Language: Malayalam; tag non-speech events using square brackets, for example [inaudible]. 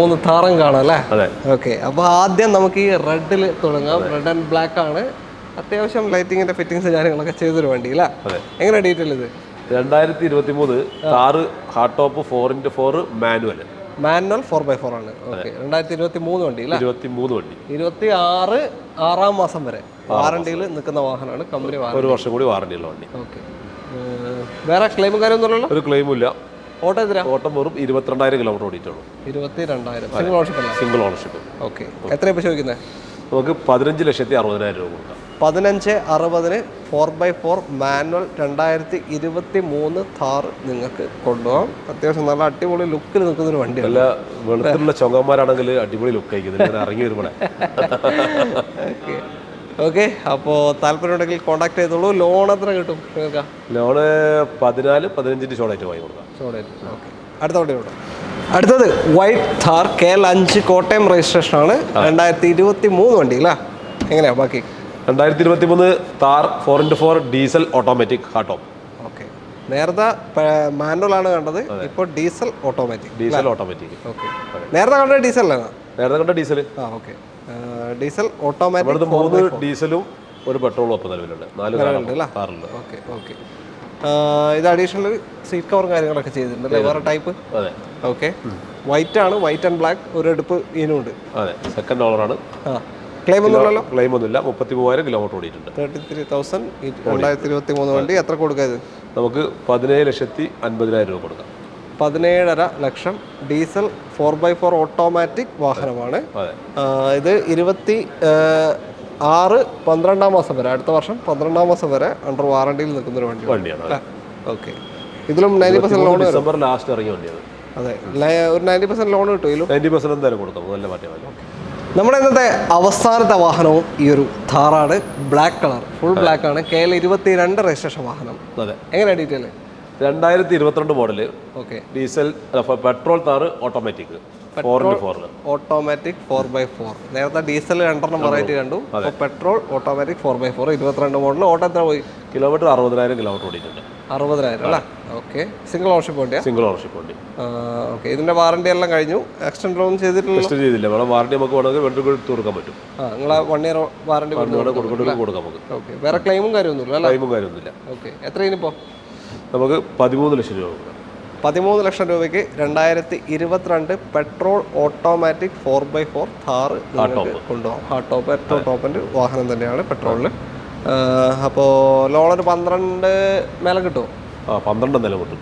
മൂന്ന് താറം കാണാം അല്ലേ? അതെ. ഓക്കെ അപ്പോൾ ആദ്യം നമുക്ക് ഈ റെഡിൽ തുടങ്ങാം. റെഡ് ആൻഡ് ബ്ലാക്ക് ആണ്. അത്യാവശ്യം ലൈറ്റിങ്ങിന്റെ ഫിറ്റിങ്സ് കാര്യങ്ങളൊക്കെ ചെയ്തൊരു വണ്ടി അല്ലേ? എങ്ങനെ ഡീറ്റെയിൽ ഇത്? രണ്ടായിരത്തി ഇരുപത്തി മൂന്ന് car hard top four into four manual manual four by four ആണ്. ഓക്കെ രണ്ടായിരത്തി ഇരുപത്തി മൂന്ന് വണ്ടി അല്ലേ? ഇരുപത്തി മൂന്ന് വണ്ടി. ഇരുപത്തി ആറ് ആറാം മാസം. വരെ വാറണ്ടിയിൽ നിൽക്കുന്ന വാഹനമാണ് കമ്പനി ഒരു വർഷം കൂടി വാറണ്ടിയുള്ള വണ്ടി. ഓക്കെ വേറെ ക്ലെയിമും കാര്യമൊന്നുമല്ലോ ഒരു ക്ലെയിമും ഇല്ല. ഓട്ടോ എതിരാ ഓട്ടം വെറും ഇരുപത്തിരണ്ടായിരം കിലോമീറ്റർ ഓടിയിട്ടുള്ളൂ. സിംഗിൾ ഓണർഷിപ്പ് അല്ല? സിംഗിൾ ഓണർഷിപ്പ് ഓക്കെ എത്രയാണ് ഇപ്പോൾ ചോദിക്കുന്നത് നമുക്ക് പതിനഞ്ച് ലക്ഷത്തി അറുപതിനായിരം രൂപ കൊടുക്കാം. പതിനഞ്ച് അറുപതിന് ഫോർ ബൈ ഫോർ മാനുവൽ രണ്ടായിരത്തി ഇരുപത്തി മൂന്ന് താർ നിങ്ങൾക്ക് കൊണ്ടുപോകാം. അത്യാവശ്യം നല്ല അടിപൊളി ലുക്കിൽ നിൽക്കുന്ന ഒരു വണ്ടിയാണ്. നല്ല വെളുത്തുള്ള ചൊങ്ങന്മാരാണെങ്കിൽ അടിപൊളി ലുക്ക് ആയിരിക്കും. ഇറങ്ങി വരുമ്പോഴേ [laughs] ഓക്കെ അപ്പോൾ താല്പര്യം ഉണ്ടെങ്കിൽ കോൺടാക്ട് ചെയ്തോളൂ. ലോൺ എത്ര കിട്ടും നിങ്ങൾക്ക്? ലോണ് പതിനാല് പതിനഞ്ചിന്റെ ഷോണായിട്ട് വാങ്ങി കൊടുക്കാം. ഓക്കെ അടുത്ത വണ്ടി അടുത്തത് വൈറ്റ് ഥാർ കെ എൽ അഞ്ച് കോട്ടയം രജിസ്ട്രേഷൻ ആണ്. രണ്ടായിരത്തി ഇരുപത്തി മൂന്ന് വണ്ടി അല്ലേ? എങ്ങനെയാ ബാക്കി? രണ്ടായിരത്തി ഇരുപത്തി മൂന്ന് Thar four into four diesel automatic ഹാട്ടോ okay നേരത്തെ മാനുവൽ ആണ് കണ്ടത്. ഇപ്പോൾ diesel automatic diesel automatic okay നേരത്തെ കണ്ടത് ഡീസലിലാണ് നേരത്തെ കണ്ട ഡീസൽ? ആ ഓക്കെ. ഡീസൽ ഓട്ടോമാറ്റിക് മൂന്ന് ഡീസലും ഒരു പെട്രോളും ഒപ്പം നിലവിലുണ്ട്. നാല്? കാറുണ്ട് ഓക്കെ ഓക്കെ. ഇത് അഡീഷണൽ സീറ്റ് കവറും കാര്യങ്ങളൊക്കെ ചെയ്തിട്ടുണ്ട് അല്ലേ? വേറെ ടൈപ്പ് അതെ. ഓക്കെ. വൈറ്റ് ആണ് വൈറ്റ് ആൻഡ് ബ്ലാക്ക് ഒരു എടുപ്പ് ഇതിനുണ്ട്. അതെ സെക്കൻഡ് ഓണറാണ് ക്ലെയിം ഒന്നുമില്ലല്ലോ ക്ലെയിം ഒന്നുമില്ല മുപ്പത്തി മൂവായിരം കിലോമീറ്റർ ഓടിയിട്ടുണ്ട്. തേർട്ടി ത്രീ തൗസൻഡ് രണ്ടായിരത്തി ഇരുപത്തി മൂന്ന് വണ്ടി എത്ര കൊടുക്കുക ഇത്? നമുക്ക് പതിനേഴ് ലക്ഷത്തി അൻപതിനായിരം രൂപ കൊടുക്കാം. പതിനേഴര lakh diesel four by four automatic വാഹനമാണ്. ഇത് ഇരുപത്തി ആറ് പന്ത്രണ്ടാം മാസം വരെ അടുത്ത വർഷം പന്ത്രണ്ടാം മാസം വരെ അണ്ടർ വാറണ്ടിയിൽ നിൽക്കുന്ന ഒരു വണ്ടി വണ്ടിയാണ് ഓക്കെ. ഇതിലും ninety percent loan December last ഇറങ്ങിയ വണ്ടിയാണ്. അതെ ഒരു നയന്റി പെർസെന്റ് ലോൺ കിട്ടും ഇതിലും. നയന്റി പെർസെന്റ് എന്തായാലും കൊടുക്കാം നല്ല മാറ്റം നമ്മുടെ ഇന്നത്തെ അവസാനത്തെ വാഹനവും ഈ ഒരു ഥാറാണ് ബ്ലാക്ക് കളർ ഫുൾ ബ്ലാക്ക് ആണ്. കെ എൽ ഇരുപത്തി രണ്ട് രജിസ്ട്രേഷൻ വാഹനം. അതെ. എങ്ങനെയാണ് ഡീറ്റെയിൽ രണ്ടായിരത്തി ഇരുപത്തിരണ്ട് model okay. Diesel petrol Thar automatic. Automatic four by four. നേരത്തെ ഡീസൽ രണ്ടെണ്ണം വെറൈറ്റി കണ്ടു. Petrol automatic four by four ഇരുപത്തിരണ്ട് മോഡൽ ഓട്ടോ എത്ര പോയി? കിലോമീറ്റർ അറുപതിനായിരം കിലോമീറ്റർ ഓടിയിട്ടുണ്ട്. അറുപതിനായിരം അല്ലേ? ഓക്കെ. സിംഗിൾ ഓർഷിപ്പ് വണ്ടിയാ? സിംഗിൾ ഓർഷിപ്പ് വണ്ടി. ഓക്കെ. ഇതിന്റെ വാറണ്ടി എല്ലാം കഴിഞ്ഞു. എക്സ്റ്റൻഡ് ലോൺ ചെയ്തിട്ടില്ല എക്സ്റ്റൻഡ് ചെയ്തില്ല. വേണം വാറണ്ടി നമുക്ക് വേണമെങ്കിൽ വണ്ടി കൊടുത്ത് കൊടുക്കാൻ പറ്റും. ആ നിങ്ങൾ വൺ ഇയർ വാറണ്ടി കൊടുക്കാൻ നമുക്ക്. ഓക്കെ. വേറെ ക്ലെയിമും കാര്യമൊന്നുമില്ല ക്ലെയിമും കാര്യമൊന്നുമില്ല. ഓക്കെ. എത്ര ഇനിയിപ്പോൾ നമുക്ക് പതിമൂന്ന് ലക്ഷം രൂപ കൊടുക്കാം. പതിമൂന്ന് ലക്ഷം രൂപയ്ക്ക് രണ്ടായിരത്തി ഇരുപത്തിരണ്ട് petrol automatic four by four നിങ്ങൾക്ക് കൊണ്ടുപോകാം. ഹാർഡ് ടോപ്പ് ഏറ്റവും ടോപ്പിന്റെ വാഹനം തന്നെയാണ് പെട്രോളിൽ. അപ്പോൾ ലോൺ ഒരു പന്ത്രണ്ട് മേലെ കിട്ടുമോ? ആ പന്ത്രണ്ട് നില കിട്ടും.